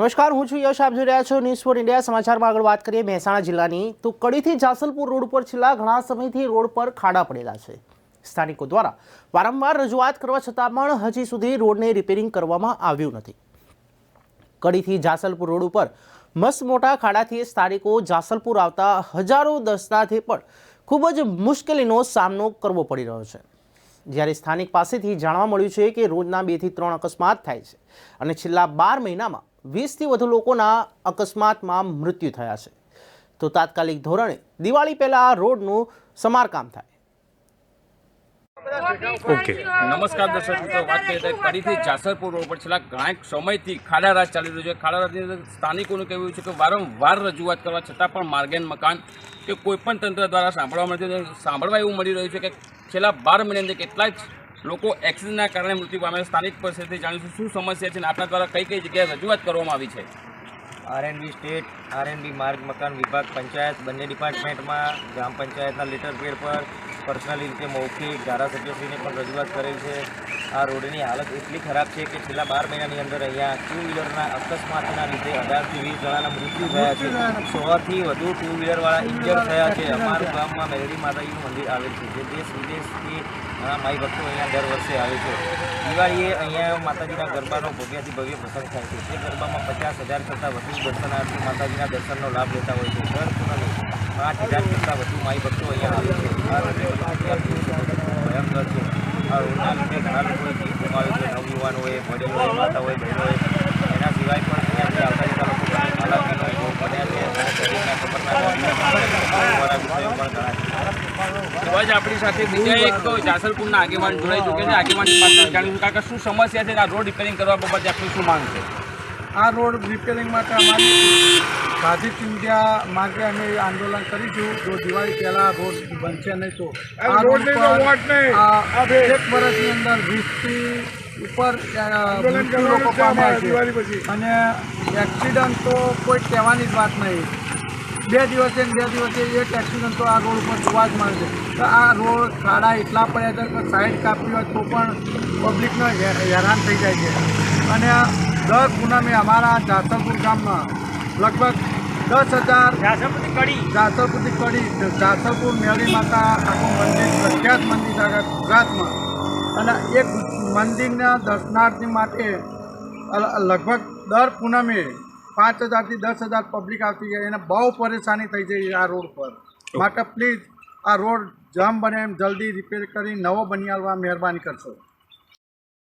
નમસ્કાર, હું છું યશ. આપ જોઈ રહ્યા છો ન્યૂઝ ફોર ઇન્ડિયા સમાચારમાં આગળ વાત કરીએ મહેસાણા જિલ્લાની. તો કડીથી જાસલપુર રોડ પર છેલ્લા ઘણા સમયથી રોડ પર ખાડા પડેલા છે. સ્થાનિકો દ્વારા વારંવાર રજૂઆત કરવા છતાં પણ હજી સુધી રોડને રિપેરિંગ કરવામાં આવ્યું નથી. કડીથી જાસલપુર રોડ ઉપર મસ્ત મોટા ખાડાથી સ્થાનિકો જાસલપુર આવતા હજારો દસ્તાથી પણ ખૂબ જ મુશ્કેલીનો સામનો કરવો પડી રહ્યો છે. જ્યારે સ્થાનિક પાસેથી જાણવા મળ્યું છે કે રોજના બેથી ત્રણ અકસ્માત થાય છે અને છેલ્લા બાર મહિનામાં વીસથી વધુ લોકોના અકસ્માતમાં મૃત્યુ થયા છે. તો તાત્કાલિક ધોરણે દિવાળી પહેલાં રોડનું સમારકામ થાય. ઓકે. નમસ્કાર દર્શક મિત્રો. વાત કરીએ તો ફરીથી જાસરપુર રોડ પર. છેલ્લા ઘણા સમયથી ખાડા રાજ ચાલી રહ્યું છે. ખાડા રાજની અંદર સ્થાનિકોનું કહેવું છે કે વારંવાર રજૂઆત કરવા છતાં પણ માર્ગેન મકાન કે કોઈપણ તંત્ર દ્વારા સાંભળવા મળતી. સાંભળવા એવું મળી રહ્યું છે કે છેલ્લા બાર મહિનાની અંદર કેટલા લોકો એક્સિડન્ટના કારણે મૃત્યુ પામે સ્થાનિક પરિસ્થિતિ જાણીશું. શું સમસ્યા છે અને આપણા દ્વારા કઈ કઈ જગ્યાએ રજૂઆત કરવામાં આવી છે? આરએનબી સ્ટેટ આરએનબી માર્ગ મકાન વિભાગ પંચાયત. બંને ડિપાર્ટમેન્ટમાં ગ્રામ પંચાયતના લેટર પેડ પર પર્સનલી રીતે મૌખિક ધારાસભ્યશ્રીને પણ રજૂઆત કરેલ છે. આ રોડની હાલત એટલી ખરાબ છે કે છેલ્લા બાર મહિનાની અંદર અહીંયા ટુ વ્હીલરના અકસ્માતના લીધે અઢારથી વીસ જણાના મૃત્યુ થયા છે. સોથી વધુ ટુ વ્હીલરવાળા ઇન્જર થયા છે. અમારું ગામમાં મેરડી માતાજીનું મંદિર આવેલ છે, જે દેશ વિદેશથી ઘણા માઈ ભક્તો અહીંયા દર વર્ષે આવે છે. દિવાળીએ અહીંયા માતાજીના ગરબાનો ભવ્યથી ભવ્ય પ્રસંગ થાય છે. તે ગરબામાં પચાસ હજાર કરતાં વધુ દર્શનાર્થી માતાજીના દર્શનનો લાભ લેતા હોય છે. દર પૂનમે પાંચ હજાર કરતાં વધુ માઈ ભક્તો અહીંયા આવે છે. ભયંકર છે. આ રોડના લીધે ઘણા લોકોએ જીવ ગુમાવ્યો છે. નવયુવાનોએ વડીલોએ માતાઓએ બહેનોએ. એના સિવાય પણ અહીંયાથી આવતા જતા લોકો હાલાકીનો ભોગ બન્યા છે. શરીરના ખબરના વાળા પણ ઘણા છે. એવા જ આપણી સાથે બીજા એક જાસરપુરના આગેવાન જોડાઈ ચૂક્યા છે. આગેવાનની પાસે જાણીશું કાકા શું સમસ્યા છે? આ રોડ રિપેરિંગ કરવા બાબતે આપણી શું માંગ છે? આ રોડ રિપેરિંગ માટે અમારી ગાંધી ઇન્ડિયા માટે અમે આંદોલન કરીશું. જો દિવાળી પહેલા રોડ બનશે નહીં તો આ રોડ પર એક વર્ષની અંદર વીસથી ઉપર લોકો પામ્યા છે અને એક્સિડન્ટ તો કોઈ કહેવાની જ વાત નહીં. બે દિવસે બે દિવસે એક એક્સિડન્ટ તો આ રોડ ઉપર જોવા જ મળે છે તો આ રોડ ખાડા એટલા પડ્યા છે કે સાઈડ કાપી હોય તો પણ પબ્લિકને હેરાન થઈ જાય છે. અને દર પૂનમે અમારા જાસરપુર ગામમાં લગભગ દસ હજાર જાસરપુરથી કડી. જાસરપુરથી કડી જાસરપુર મેળી માતા આખું મંદિર પ્રખ્યાત મંદિર છે આખા ગુજરાતમાં. અને એક મંદિરના દર્શનાર્થી માટે લગભગ દર પૂનમે પાંચ હજારથી દસ હજાર પબ્લિક આવતી જાય એને બહુ પરેશાની થઈ જાય આ રોડ પર. માટે પ્લીઝ આ રોડ જામ બને એમ જલ્દી રિપેર કરી નવો બની આવવા મહેરબાની કરશો.